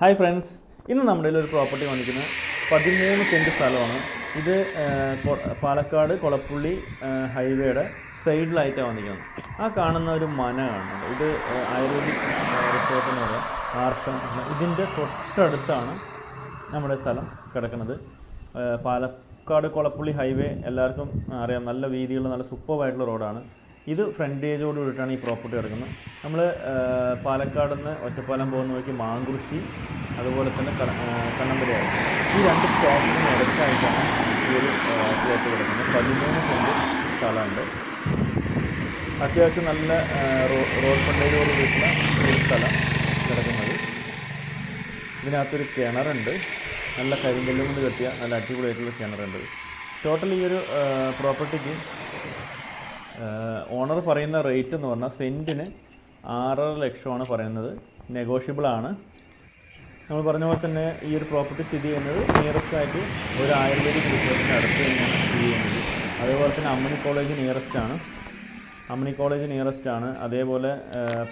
Hi friends ഇന്ന് നമ്മുടെ ഒരു പ്രോപ്പർട്ടി വന്നിരിക്കുന്നത് പതിമൂന്ന് സെന്റ് സ്ഥലമാണ്. ഇത് പാലക്കാട് കൊളപ്പുള്ളി ഹൈവേയുടെ സൈഡിലായിട്ടാണ് വന്നിരിക്കുന്നത്. ആ കാണുന്ന ഒരു മന കാണുന്നുണ്ട്. ഇത് ആയുർവേദിക് റിസോർട്ട് എന്ന് പറയാം. ആർഷം ഇതിന്റെ തൊട്ടടുത്താണ് നമ്മുടെ സ്ഥലം കിടക്കുന്നത്. പാലക്കാട് കൊളപ്പുള്ളി ഹൈവേ എല്ലാവർക്കും അറിയാം. നല്ല വീതിയുള്ള നല്ല സൂപ്പർവായിട്ടുള്ള റോഡാണ് ഇത് ഫ്രണ്ടേജോട് കൂടിയിട്ടാണ് ഈ പ്രോപ്പർട്ടി കിടക്കുന്നത്. നമ്മൾ പാലക്കാട് നിന്ന് ഒറ്റപ്പാലം പോകുന്ന വഴിക്ക് മാങ്കുറിശി അതുപോലെ തന്നെ ആ, ഈ രണ്ട് സ്റ്റോപ്പിന് ഇടയ്ക്കായിട്ടാണ് ഈ ഒരു പ്ലോട്ട് കിടക്കുന്നത്. പതിമൂന്ന് സെന്റ് സ്ഥലമുണ്ട്. അത്യാവശ്യം നല്ല റോഡ് ഫ്രണ്ടേജോട് കൂടിയിട്ടുള്ള ഒരു സ്ഥലം കിടക്കുന്നത്. ഇതിനകത്തൊരു കിണറുണ്ട്. നല്ല കരിങ്കല്ലും കൊണ്ട് കെട്ടിയ നല്ല അടിപൊളിയായിട്ടുള്ള കിണറുണ്ട്. ടോട്ടൽ ഈ ഒരു പ്രോപ്പർട്ടിക്ക് ഓണർ പറയുന്ന റേറ്റ് എന്ന് പറഞ്ഞാൽ സെന്റിന് ആറര ലക്ഷമാണ് പറയുന്നത്. നെഗോഷ്യബിൾ ആണ്. നമ്മൾ പറഞ്ഞ പോലെ തന്നെ ഈ ഒരു പ്രോപ്പർട്ടി സ്ഥിതി ചെയ്യുന്നത് നിയറസ്റ്റ് ആയിട്ട് ഒരു ആയുർവേദിക് റിസോർട്ടിന്റെ അടുത്ത് തന്നെയാണ് സ്ഥിതി ചെയ്യുന്നത്. അതേപോലെ തന്നെ അമ്മണി കോളേജ് നിയറസ്റ്റ് ആണ്. അമ്മണി കോളേജ് നിയറസ്റ്റ് ആണ്. അതേപോലെ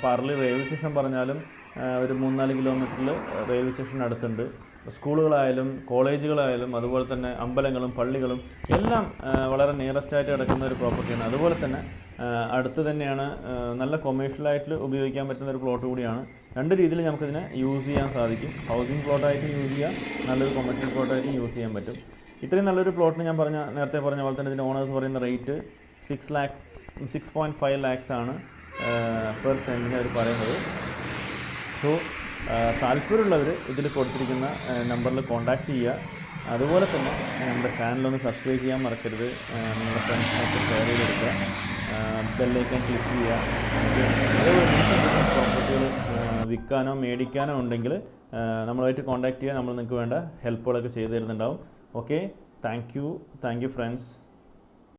പാർലി റെയിൽവേ സ്റ്റേഷൻ പറഞ്ഞാലും ഒരു മൂന്നാൽ കിലോമീറ്ററിൽ റെയിൽവേ സ്റ്റേഷൻ അടുത്തുണ്ട്. സ്കൂളുകളായാലും കോളേജുകളായാലും അതുപോലെ തന്നെ അമ്പലങ്ങളും പള്ളികളും എല്ലാം വളരെ നിയറസ്റ്റ് ആയിട്ട് കിടക്കുന്ന ഒരു പ്രോപ്പർട്ടിയാണ് അതുപോലെ തന്നെ അടുത്ത് തന്നെയാണ് നല്ല കൊമേഴ്ഷ്യലായിട്ട് ഉപയോഗിക്കാൻ പറ്റുന്ന ഒരു പ്ലോട്ട് കൂടിയാണ്. രണ്ട് രീതിയിൽ നമുക്കിതിനെ യൂസ് ചെയ്യാൻ സാധിക്കും. ഹൗസിംഗ് പ്ലോട്ടായിട്ടും യൂസ് ചെയ്യാം. നല്ലൊരു കൊമേഴ്ഷ്യൽ പ്ലോട്ടായിട്ടും യൂസ് ചെയ്യാൻ പറ്റും. ഇത്രയും നല്ലൊരു പ്ലോട്ടിന് ഞാൻ പറഞ്ഞ നേരത്തെ പറഞ്ഞ പോലെ തന്നെ ഇതിന്റെ ഓണേഴ്സ് പറയുന്ന rate six lakh six point five lakhs ആണ് പെർ സെന്റിന് അവർ പറയുന്നത്. സോ താല്പര്യമുള്ളവർ ഇതിൽ കൊടുത്തിരിക്കുന്ന നമ്പറിൽ കോൺടാക്റ്റ് ചെയ്യുക. അതുപോലെ തന്നെ നമ്മുടെ ചാനലൊന്ന് സബ്സ്ക്രൈബ് ചെയ്യാൻ മറക്കരുത്. നിങ്ങളുടെ ഫ്രണ്ട്സിനൊക്കെ ഷെയർ ചെയ്തെടുക്കുക. ബെല്ലൈക്കൻ ക്ലിക്ക് ചെയ്യുക. അതുപോലെ പ്രോപ്പർട്ടികൾ വിൽക്കാനോ മേടിക്കാനോ ഉണ്ടെങ്കിൽ നമ്മളായിട്ട് കോൺടാക്റ്റ് ചെയ്യുക. നമ്മൾ നിങ്ങൾക്ക് വേണ്ട ഹെൽപ്പുകളൊക്കെ ചെയ്തു തരുന്നുണ്ടാവും. Okay thank you thank you friends